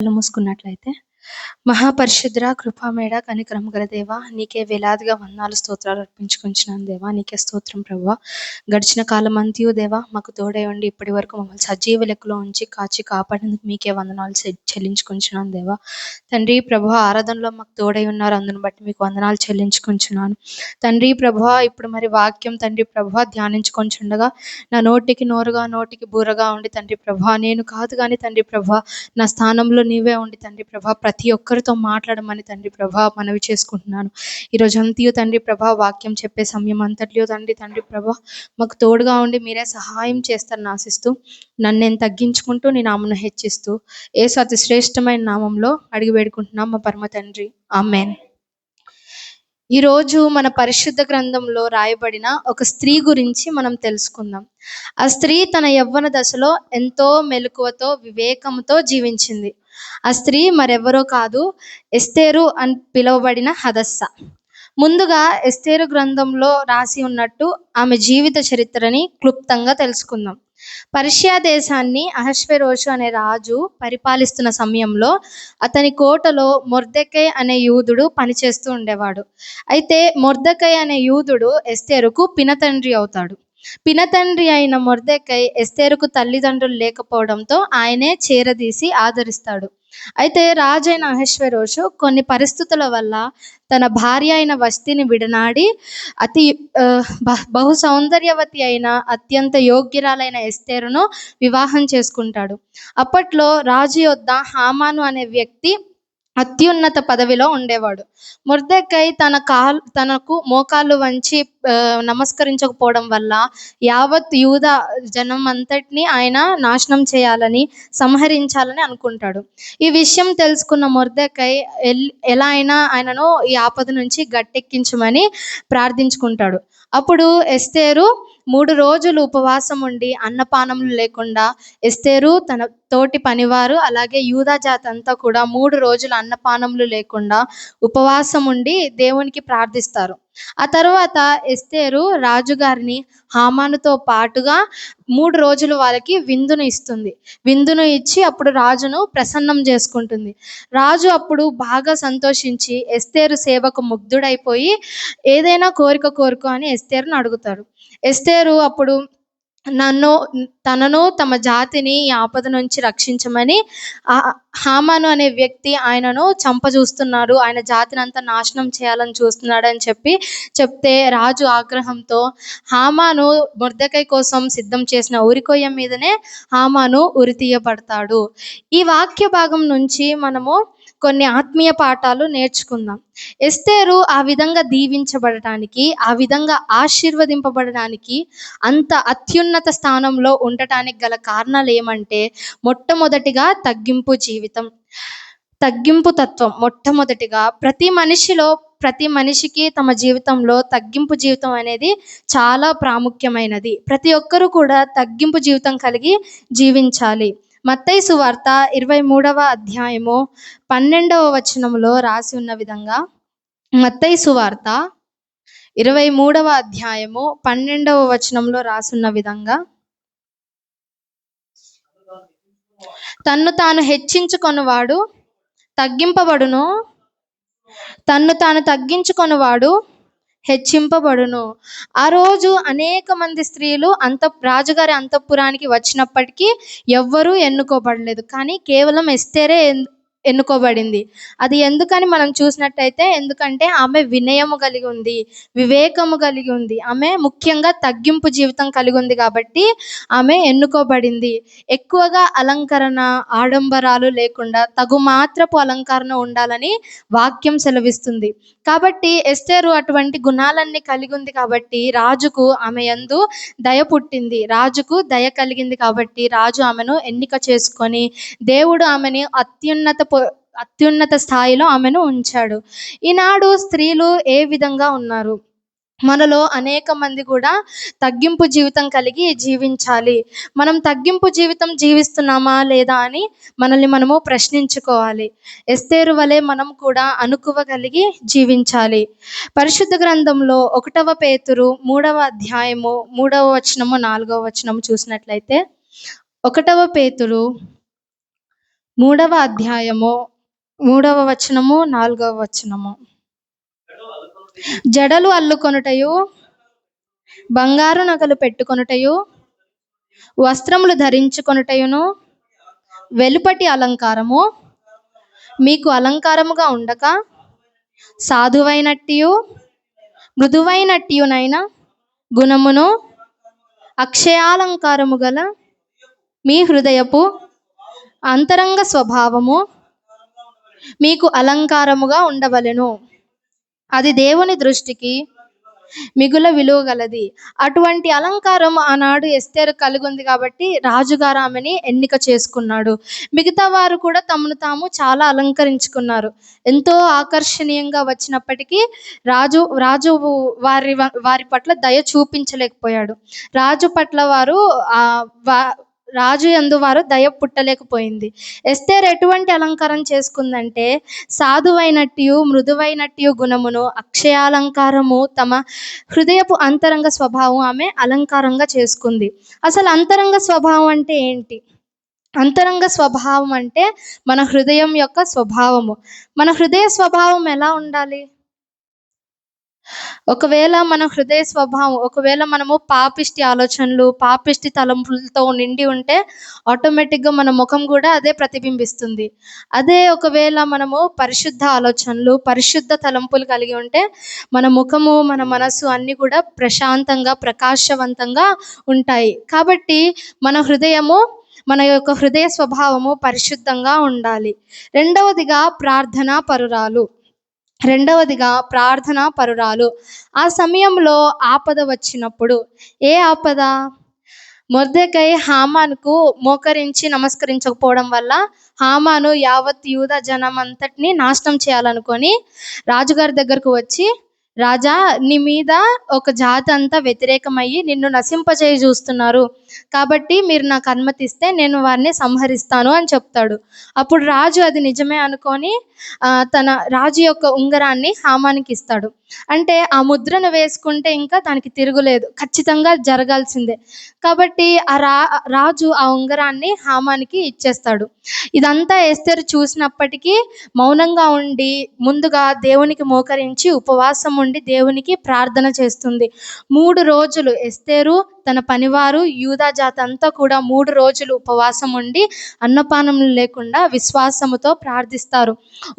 కళ్ళు మూసుకున్నట్లయితే మహాపరిశుద్ర కృపామేడ కనికరం గల దేవ నీకే వేలాదిగా వందాలు స్తోత్రాలు అర్పించుకుంటున్నాను దేవా. నీకే స్తోత్రం ప్రభు గడిచిన కాలం అంతయు దేవా మాకు తోడై ఉండి ఇప్పటి వరకు మమ్మల్ని సజీవ లెక్కలో ఉంచి కాచి కాపాడేందుకు మీకే వందనాలు చెల్లించుకుంటున్నాను దేవా. తండ్రి ప్రభు ఆరాధనలో మాకు తోడై ఉన్నారు. అందును బట్టి మీకు వందనాలు చెల్లించుకుంటున్నాను తండ్రి ప్రభు ఇప్పుడు మరి వాక్యం తండ్రి ప్రభు ధ్యానించుకొంచుండగా నా నోటికి నోరుగా నోటికి బూరగా ఉండి తండ్రి ప్రభు నేను కాదు కానీ తండ్రి ప్రభు నా స్థానంలో నీవే ఉండి తండ్రి ప్రభా ప్రతి ఒక్కరితో మాట్లాడమని తండ్రి ప్రభా మనవి చేసుకుంటున్నాను. ఈరోజు అంతయు తండ్రి ప్రభా వాక్యం చెప్పే సమయం అంతట్లో తండ్రి తండ్రి ప్రభా మాకు తోడుగా ఉండి మీరే సహాయం చేస్తారని ఆశిస్తూ నన్ను నేను తగ్గించుకుంటూ నీ నామను హెచ్చిస్తూ ఏ అతి శ్రేష్టమైన నామంలో అడిగి వేడుకుంటున్నాం మా పరమ తండ్రి. ఆమెన్. ఈరోజు మన పరిశుద్ధ గ్రంథంలో రాయబడిన ఒక స్త్రీ గురించి మనం తెలుసుకుందాం. ఆ స్త్రీ తన యవ్వన దశలో ఎంతో మెలకువతో వివేకంతో జీవించింది. ఆ స్త్రీ మరెవరో కాదు ఎస్తేరు అని పిలువబడిన హదస్స. ముందుగా ఎస్తేరు గ్రంథంలో రాసి ఉన్నట్టు ఆమె జీవిత చరిత్రని క్లుప్తంగా తెలుసుకుందాం. పర్షియా దేశాన్ని అహశ్వరోషు అనే రాజు పరిపాలిస్తున్న సమయంలో అతని కోటలో మొర్దెకై అనే యూదుడు పనిచేస్తూ ఉండేవాడు. అయితే మొర్దకై అనే యూదుడు ఎస్తేరుకు పినతండ్రి అవుతాడు. పినతండ్రి అయిన మొర్దెకై ఎస్తేరుకు తల్లిదండ్రులు లేకపోవడంతో ఆయనే చేరదీసి ఆదరిస్తాడు. అయితే రాజైన అహశ్వరోషు కొన్ని పరిస్థితుల వల్ల తన భార్య అయిన వస్తిని విడనాడి అతి బహు సౌందర్యవతి అయిన అత్యంత యోగ్యురాలైన ఎస్తేరును వివాహం చేసుకుంటాడు. అప్పట్లో రాజు యొద్ద హామాను అనే వ్యక్తి అత్యున్నత పదవిలో ఉండేవాడు. ముర్దెక్కై తన కాలు తనకు మోకాళ్ళు వంచి నమస్కరించకపోవడం వల్ల యావత్ యూద జనం అంతటిని ఆయన నాశనం చేయాలని సంహరించాలని అనుకుంటాడు. ఈ విషయం తెలుసుకున్న ముర్దెక్కై ఎలా అయినా ఆయనను ఈ ఆపద నుంచి గట్టెక్కించమని ప్రార్థించుకుంటాడు. అప్పుడు ఎస్తేరు మూడు రోజులు ఉపవాసం ఉండి అన్నపానములు లేకుండా ఎస్తేరు తన తోటి పనివారు అలాగే యూదా జాతి అంతా కూడా మూడు రోజులు అన్నపానములు లేకుండా ఉపవాసం ఉండి దేవునికి ప్రార్థిస్తారు. ఆ తర్వాత ఎస్తేరు రాజుగారిని హామానుతో పాటుగా మూడు రోజులు వాళ్ళకి విందును ఇస్తుంది. విందును ఇచ్చి అప్పుడు రాజును ప్రసన్నం చేసుకుంటుంది. రాజు అప్పుడు బాగా సంతోషించి ఎస్తేరు సేవకు ముగ్ధుడైపోయి ఏదైనా కోరిక కోరుకో అని ఎస్తేరును అడుగుతారు ఎస్తేరు అప్పుడు నన్ను తనను తమ జాతిని ఈ ఆపద నుంచి రక్షించమని హామాను అనే వ్యక్తి ఆయనను చంప చూస్తున్నాడు ఆయన జాతిని అంతా నాశనం చేయాలని చూస్తున్నాడు అని చెప్పి చెప్తే రాజు ఆగ్రహంతో హామాను బుర్దకై కోసం సిద్ధం చేసిన ఉరికొయ్య మీదనే హామాను ఉరి తీయబడతాడు. ఈ వాక్య భాగం నుంచి మనము కొన్ని ఆత్మీయ పాఠాలు నేర్చుకుందాం. ఎస్తేరు ఆ విధంగా దీవించబడటానికి ఆ విధంగా ఆశీర్వదింపబడడానికి అంత అత్యున్నత స్థానంలో ఉండటానికి గల కారణాలు ఏమంటే మొట్టమొదటిగా తగ్గింపు జీవితం. తగ్గింపు తత్వం మొట్టమొదటిగా ప్రతి మనిషిలో ప్రతి మనిషికి తమ జీవితంలో తగ్గింపు జీవితం అనేది చాలా ప్రాముఖ్యమైనది. ప్రతి ఒక్కరూ కూడా తగ్గింపు జీవితం కలిగి జీవించాలి. మత్తయి సువార్త ఇరవై మూడవ అధ్యాయము పన్నెండవ వచనంలో రాసి ఉన్న విధంగా మత్తయి సువార్త ఇరవై మూడవ అధ్యాయము పన్నెండవ వచనంలో రాసున్న విధంగా తన్ను తాను హెచ్చించుకొనివాడు తగ్గింపబడును. తన్ను తాను తగ్గించుకొనివాడు హెచ్చింపబడును. ఆ రోజు అనేక మంది స్త్రీలు అంత రాజుగారి అంతఃపురానికి వచ్చినప్పటికీ ఎవ్వరూ ఎన్నుకోబడలేదు. కానీ కేవలం ఎస్తేరే ఎన్నుకోబడింది. అది ఎందుకని మనం చూసినట్టయితే ఎందుకంటే ఆమె వినయము కలిగి ఉంది వివేకము కలిగి ఉంది. ఆమె ముఖ్యంగా తగ్గింపు జీవితం కలిగి ఉంది కాబట్టి ఆమె ఎన్నుకోబడింది. ఎక్కువగా అలంకరణ ఆడంబరాలు లేకుండా తగు మాత్రపు అలంకరణ ఉండాలని వాక్యం సెలవిస్తుంది. కాబట్టి ఎస్టేరు అటువంటి గుణాలన్నీ కలిగి ఉంది కాబట్టి రాజుకు ఆమె ఎందు దయ పుట్టింది. రాజుకు దయ కలిగింది కాబట్టి రాజు ఆమెను ఎన్నిక చేసుకొని దేవుడు ఆమెని అత్యున్నత అత్యున్నత స్థాయిలో ఆమెను ఉంచాడు. ఈనాడు స్త్రీలు ఏ విధంగా ఉన్నారు? మనలో అనేక మంది కూడా తగ్గింపు జీవితం కలిగి జీవించాలి. మనం తగ్గింపు జీవితం జీవిస్తున్నామా లేదా అని మనల్ని మనము ప్రశ్నించుకోవాలి. ఎస్తేరు వలె మనం కూడా అనుకువ కలిగి జీవించాలి. పరిశుద్ధ గ్రంథంలో ఒకటవ పేతురు మూడవ అధ్యాయము మూడవ వచనము నాలుగవ వచనము చూసినట్లయితే ఒకటవ పేతురు మూడవ అధ్యాయము మూడవ వచనము నాలుగవ వచనము. జడలు అల్లుకొనుటయు బంగారు నగలు పెట్టుకొనుటయు వస్త్రములు ధరించుకొనుటయును వెలుపటి అలంకారము మీకు అలంకారముగా ఉండక సాధువైనట్టియు మృదువైనట్టియునైన గుణమును అక్షయాలంకారము గల మీ హృదయపు అంతరంగ స్వభావము మీకు అలంకారముగా ఉండవలెను. అది దేవుని దృష్టికి మిగుల విలువ గలది. అటువంటి అలంకారం ఆనాడు ఎస్తేరు కలిగి ఉంది కాబట్టి రాజుగారు ఆమెని ఎన్నిక చేసుకున్నాడు. మిగతా వారు కూడా తమను తాము చాలా అలంకరించుకున్నారు. ఎంతో ఆకర్షణీయంగా వచ్చినప్పటికీ రాజు రాజు వారి వారి పట్ల దయ చూపించలేకపోయాడు. రాజు పట్ల వారు ఆ వా రాజు ఎందు వారు దయ పుట్టలేకపోయింది. ఎస్తేర్ ఎటువంటి అలంకారం చేసుకుందంటే సాధువైనట్టు మృదువైనట్టు గుణమును అక్షయాలంకారము తమ హృదయపు అంతరంగ స్వభావం ఆమె అలంకారంగా చేసుకుంది. అసలు అంతరంగ స్వభావం అంటే ఏంటి? అంతరంగ స్వభావం అంటే మన హృదయం యొక్క స్వభావము. మన హృదయ స్వభావం ఎలా ఉండాలి? ఒకవేళ మన హృదయ స్వభావం ఒకవేళ మనము పాపిష్టి ఆలోచనలు పాపిష్టి తలంపులతో నిండి ఉంటే ఆటోమేటిక్గా మన ముఖం కూడా అదే ప్రతిబింబిస్తుంది. అదే ఒకవేళ మనము పరిశుద్ధ ఆలోచనలు పరిశుద్ధ తలంపులు కలిగి ఉంటే మన ముఖము మన మనసు అన్నీ కూడా ప్రశాంతంగా ప్రకాశవంతంగా ఉంటాయి. కాబట్టి మన హృదయము మన యొక్క హృదయ స్వభావము పరిశుద్ధంగా ఉండాలి. రెండవదిగా ప్రార్థనా పరురాలు. రెండవదిగా ప్రార్థన పరురాలు. ఆ సమయంలో ఆపద వచ్చినప్పుడు ఏ ఆపద? మొర్దెకై హామానుకు మోకరించి నమస్కరించకపోవడం వల్ల హామాను యావత్ యూద జనం అంతటిని నాశనం చేయాలనుకొని రాజుగారి దగ్గరకు వచ్చి రాజా నీ మీద ఒక జాతి అంతా వ్యతిరేకమయ్యి నిన్ను నశింపజేయి చూస్తున్నారు. కాబట్టి మీరు నాకు అనుమతిస్తే నేను వారిని సంహరిస్తాను అని చెప్తాడు. అప్పుడు రాజు అది నిజమే అనుకొని తన రాజు యొక్క ఉంగరాన్ని హామానికి ఇస్తాడు. అంటే ఆ ముద్రను వేసుకుంటే ఇంకా దానికి తిరుగులేదు. ఖచ్చితంగా జరగాల్సిందే. కాబట్టి ఆ రా రాజు ఆ ఉంగరాన్ని హామానికి ఇచ్చేస్తాడు. ఇదంతా ఎస్తేరు చూసినప్పటికీ మౌనంగా ఉండి ముందుగా దేవునికి మోకరించి ఉపవాసం ఉండి దేవునికి ప్రార్థన చేస్తుంది. మూడు రోజులు ఎస్తేరు తన పనివారు యూదా జాత అంతా కూడా మూడు రోజులు ఉపవాసం ఉండి అన్నపానం లేకుండా విశ్వాసముతో ప్రార్థిస్తారు.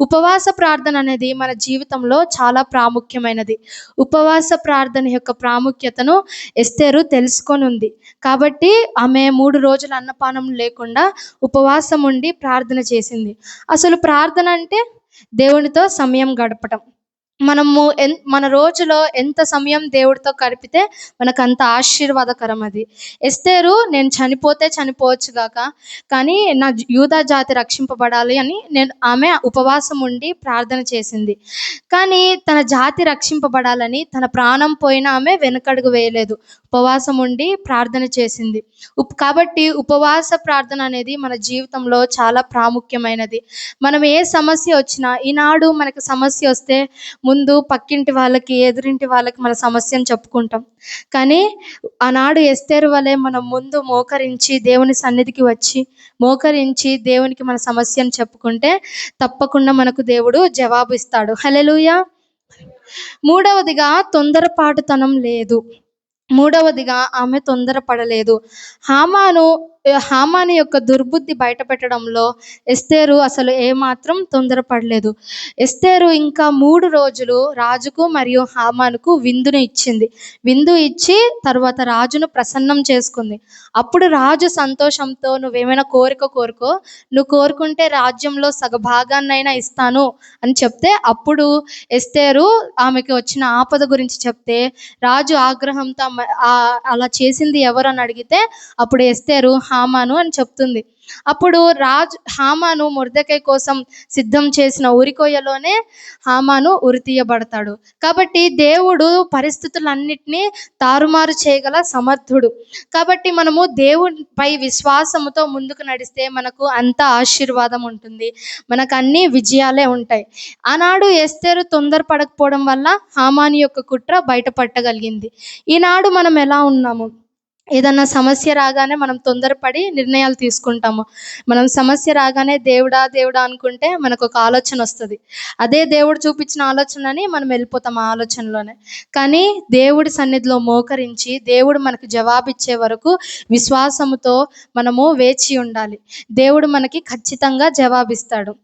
ఉపవాస ప్రార్థన అనేది మన జీవితంలో చాలా ప్రాముఖ్యమైనది. ఉపవాస ప్రార్థన యొక్క ప్రాముఖ్యతను ఎస్తేరు తెలుసుకొని ఉంది కాబట్టి ఆమె మూడు రోజులు అన్నపానం లేకుండా ఉపవాసం ఉండి ప్రార్థన చేసింది. అసలు ప్రార్థన అంటే దేవునితో సమయం గడపటం. మనము ఎన్ మన రోజులో ఎంత సమయం దేవుడితో గడిపితే మనకు అంత ఆశీర్వాదకరం అది ఎస్తేరు నేను చనిపోతే చనిపోవచ్చు గాక కానీ నా యూదా జాతి రక్షింపబడాలి అని నేను ఆమె ఉపవాసం ఉండి ప్రార్థన చేసింది. కానీ తన జాతి రక్షింపబడాలని తన ప్రాణం పోయిన ఆమె వెనకడుగు వేయలేదు. ఉపవాసం ఉండి ప్రార్థన చేసింది. ఉప్ కాబట్టి ఉపవాస ప్రార్థన అనేది మన జీవితంలో చాలా ప్రాముఖ్యమైనది. మనం ఏ సమస్య వచ్చినా ఈనాడు మనకు సమస్య వస్తే ముందు పక్కింటి వాళ్ళకి ఎదురింటి వాళ్ళకి మన సమస్యను చెప్పుకుంటాం. కానీ ఆనాడు ఎస్తేరు వలె మనం ముందు మోకరించి దేవుని సన్నిధికి వచ్చి మోకరించి దేవునికి మన సమస్యను చెప్పుకుంటే తప్పకుండా మనకు దేవుడు జవాబు ఇస్తాడు. హలెలుయ మూడవదిగా తొందరపాటుతనం లేదు. మూడవదిగా ఆమె తొందరపడలేదు. హామాను హామాని యొక్క దుర్బుద్ధి బయటపెట్టడంలో ఎస్తేరు అసలు ఏమాత్రం తొందరపడలేదు. ఎస్తేరు ఇంకా మూడు రోజులు రాజుకు మరియు హామానుకు విందును ఇచ్చింది. విందు ఇచ్చి తర్వాత రాజును ప్రసన్నం చేసుకుంది. అప్పుడు రాజు సంతోషంతో నువ్వేమైనా కోరిక కోరుకో. నువ్వు కోరుకుంటే రాజ్యంలో సగభాగాన్నైనా ఇస్తాను అని చెప్తే అప్పుడు ఎస్తేరు ఆమెకి వచ్చిన ఆపద గురించి చెప్తే రాజు ఆగ్రహంతో అలా చేసింది ఎవరు? అని అడిగితే అప్పుడు ఎస్తేరు హామాను అని చెప్తుంది. అప్పుడు రాజు హామాను మురదకై కోసం సిద్ధం చేసిన ఉరికొయ్యలోనే హామాను ఉరి తీయబడతాడు కాబట్టి దేవుడు పరిస్థితులన్నిటినీ తారుమారు చేయగల సమర్థుడు. కాబట్టి మనము దేవునిపై విశ్వాసముతో ముందుకు నడిస్తే మనకు అంత ఆశీర్వాదం ఉంటుంది. మనకు అన్ని విజయాలే ఉంటాయి. ఆనాడు ఎస్తేరు తొందరపడకపోవడం వల్ల హామాని యొక్క కుట్ర బయటపట్టగలిగింది. ఈనాడు మనం ఎలా ఉన్నాము? ఏదన్నా సమస్య రాగానే మనం తొందరపడి నిర్ణయాలు తీసుకుంటాము. మనం సమస్య రాగానే దేవుడా దేవుడా అనుకుంటే మనకు ఒక ఆలోచన వస్తుంది. అదే దేవుడు చూపించిన ఆలోచనని మనం వెళ్ళిపోతాం ఆ ఆలోచనలోనే. కానీ దేవుడి సన్నిధిలో మోకరించి దేవుడు మనకు జవాబిచ్చే వరకు విశ్వాసముతో మనము వేచి ఉండాలి. దేవుడు మనకి ఖచ్చితంగా జవాబిస్తాడు.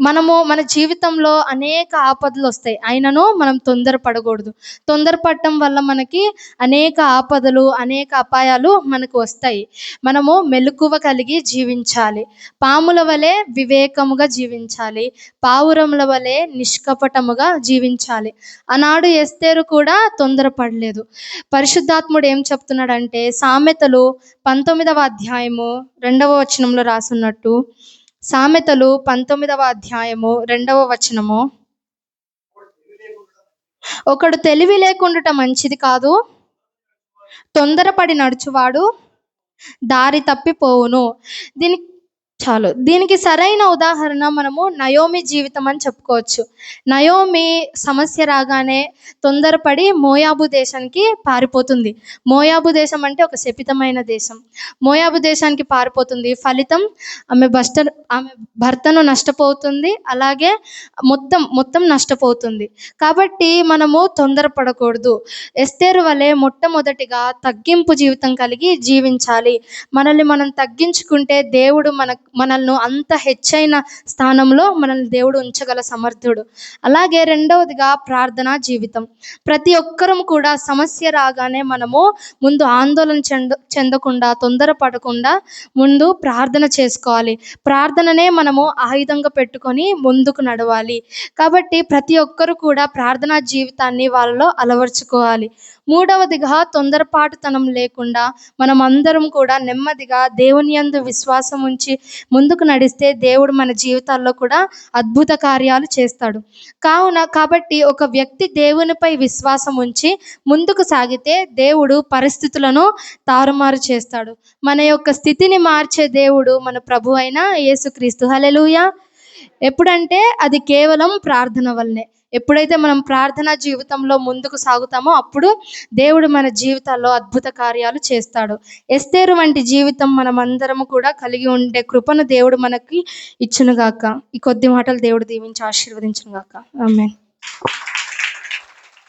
మనము మన జీవితంలో అనేక ఆపదలు వస్తాయి. అయినను మనం తొందరపడకూడదు. తొందరపడటం వల్ల మనకి అనేక ఆపదలు అనేక అపాయాలు మనకు వస్తాయి. మనము మెలకువ కలిగి జీవించాలి. పాముల వలె వివేకముగా జీవించాలి. పావురముల వలె నిష్కపటముగా జీవించాలి. ఆనాడు ఎస్తేరు కూడా తొందరపడలేదు. పరిశుద్ధాత్ముడు ఏం చెప్తున్నాడంటే సామెతలు పంతొమ్మిదవ అధ్యాయము రెండవ వచనంలో రాసున్నట్టు సామెతలు పంతొమ్మిదవ అధ్యాయము రెండవ వచనము. ఒకడు తెలివి లేకుండా మంచిది కాదు తొందరపడి నడుచువాడు దారి తప్పిపోవును. దీనికి చాలు. దీనికి సరైన ఉదాహరణ మనము నయోమి జీవితం అని చెప్పుకోవచ్చు. నయోమి సమస్య రాగానే తొందరపడి మోయాబు దేశానికి పారిపోతుంది. మోయాబు దేశం అంటే ఒక శపితమైన దేశం. మోయాబు దేశానికి పారిపోతుంది. ఫలితం ఆమె భర్త ఆమె భర్తను నష్టపోతుంది. అలాగే మొత్తం మొత్తం నష్టపోతుంది. కాబట్టి మనము తొందరపడకూడదు. ఎస్తేరు వలె మొట్టమొదటిగా తగ్గింపు జీవితం కలిగి జీవించాలి. మనల్ని మనం తగ్గించుకుంటే దేవుడు మనకు మనల్ని అంత హెచ్చైన స్థానంలో మనల్ని దేవుడు ఉంచగల సమర్థుడు. అలాగే రెండవదిగా ప్రార్థనా జీవితం. ప్రతి ఒక్కరం కూడా సమస్య రాగానే మనము ముందు ఆందోళన చెంద చెందకుండా తొందరపడకుండా ముందు ప్రార్థన చేసుకోవాలి. ప్రార్థననే మనము ఆయుధంగా పెట్టుకొని ముందుకు నడవాలి. కాబట్టి ప్రతి ఒక్కరు కూడా ప్రార్థనా జీవితాన్ని వాళ్ళలో అలవర్చుకోవాలి. మూడవదిగా తొందరపాటుతనం లేకుండా మనం అందరం కూడా నెమ్మదిగా దేవుని యందు విశ్వాసం ఉంచి ముందుకు నడిస్తే దేవుడు మన జీవితాల్లో కూడా అద్భుత కార్యాలు చేస్తాడు. కావున కాబట్టి ఒక వ్యక్తి దేవునిపై విశ్వాసం ఉంచి ముందుకు సాగితే దేవుడు పరిస్థితులను తారుమారు చేస్తాడు. మన యొక్క స్థితిని మార్చే దేవుడు మన ప్రభు అయిన యేసుక్రీస్తు. హలెలూయా ఎప్పుడంటే అది కేవలం ప్రార్థన వల్లనే. ఎప్పుడైతే మనం ప్రార్థనా జీవితంలో ముందుకు సాగుతామో అప్పుడు దేవుడు మన జీవితాల్లో అద్భుత కార్యాలు చేస్తాడు. ఎస్తేరు వంటి జీవితం మనం అందరము కూడా కలిగి ఉండే కృపను దేవుడు మనకి ఇచ్చునుగాక. ఈ కొద్ది మాటలు దేవుడు దీవించి ఆశీర్వదించునుగాక. ఆమె